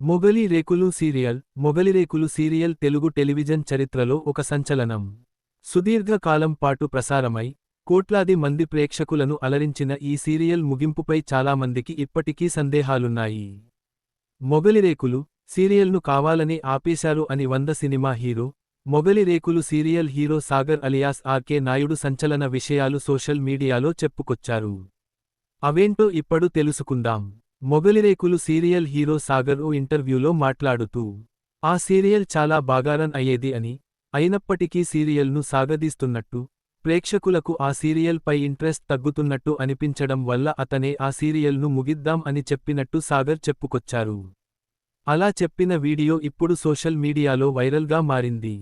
మొగలి Rekulu serial మొగలి Rekulu serial Telugu television చరిత్రలో ఒక సంచలనం. సుదీర్ఘ కాలం పాటు ప్రసారమై కోట్లాది మంది ప్రేక్షకులను అలరించిన ఈ సీరియల్ ముగింపుపై చాలామందికి ఇప్పటికీ సందేహాలున్నాయి. మొగలిరేకులు సీరియల్ను కావాలని ఆపేశారు అని వంద cinema hero Mogalirekulu serial hero Sagar alias RK Naidu సంచలన విషయాలు సోషల్ మీడియాలో చెప్పుకొచ్చారు. అవేంటో ఇప్పుడు తెలుసుకుందాం. మొగలిరేకులు సీరియల్ హీరో సాగర్ ఓ ఇంటర్వ్యూలో మాట్లాడుతూ ఆ సీరియల్ చాలా బాగారన్ అయ్యేది అని. అయినప్పటికీ సీరియల్ను సాగదీస్తున్నట్టు ప్రేక్షకులకు ఆ సీరియల్ పై ఇంట్రెస్ట్ తగ్గుతున్నట్టు అనిపించడం వల్ల అతనే ఆ సీరియల్ను ముగిద్దాం అని చెప్పినట్టు సాగర్ చెప్పుకొచ్చారు. అలా చెప్పిన వీడియో ఇప్పుడు సోషల్ మీడియాలో వైరల్గా మారింది.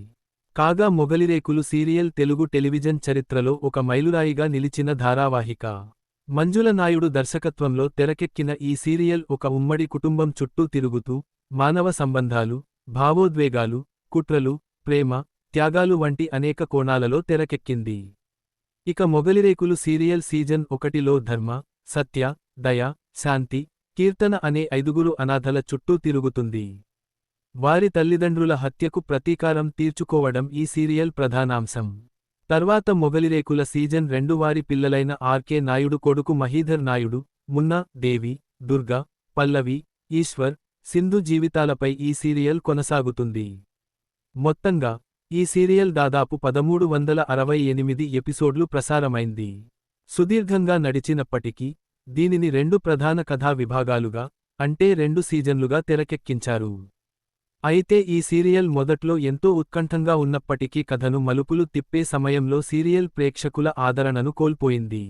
కాగా మొగలిరేకులు సీరియల్ తెలుగు టెలివిజన్ చరిత్రలో ఒక మైలురాయిగా నిలిచిన ధారావాహిక. మంజుల నాయుడు దర్శకత్వంలో తెరకెక్కిన ఈ సీరియల్ ఒక ఉమ్మడి కుటుంబం చుట్టూ తిరుగుతూ మానవ సంబంధాలు భావోద్వేగాలు కుట్రలు ప్రేమ త్యాగాలు వంటి అనేక కోణాలలో తెరకెక్కింది. ఇక మొగలిరేకులు సీరియల్ సీజన్ ఒకటిలో ధర్మ సత్య దయ శాంతి కీర్తన అనే ఐదుగురు అనాథల చుట్టూ తిరుగుతుంది. వారి తల్లిదండ్రుల హత్యకు ప్రతీకారం తీర్చుకోవడం ఈ సీరియల్ ప్రధానాంశం. తర్వాత మొగలిరేకుల సీజన్ రెండు వారి పిల్లలైన ఆర్కే నాయుడు కొడుకు మహీధర్ నాయుడు మున్నా దేవి దుర్గా పల్లవి ఈశ్వర్ సింధు జీవితాలపై ఈ సీరియల్ కొనసాగుతుంది. మొత్తంగా ఈ సీరియల్ దాదాపు పదమూడు వందల అరవై ఎనిమిది ఎపిసోడ్లు ప్రసారమైంది. సుదీర్ఘంగా నడిచినప్పటికీ దీనిని రెండు ప్రధాన కథా విభాగాలుగా అంటే రెండు సీజన్లుగా తెరకెక్కించారు. అయితే ఈ సీరియల్ మొదట్లో ఎంతో ఉత్కంఠంగా ఉన్నప్పటికీ కథను మలుపులు తిప్పే సమయంలో సీరియల్ ప్రేక్షకుల ఆదరణను కోల్పోయింది.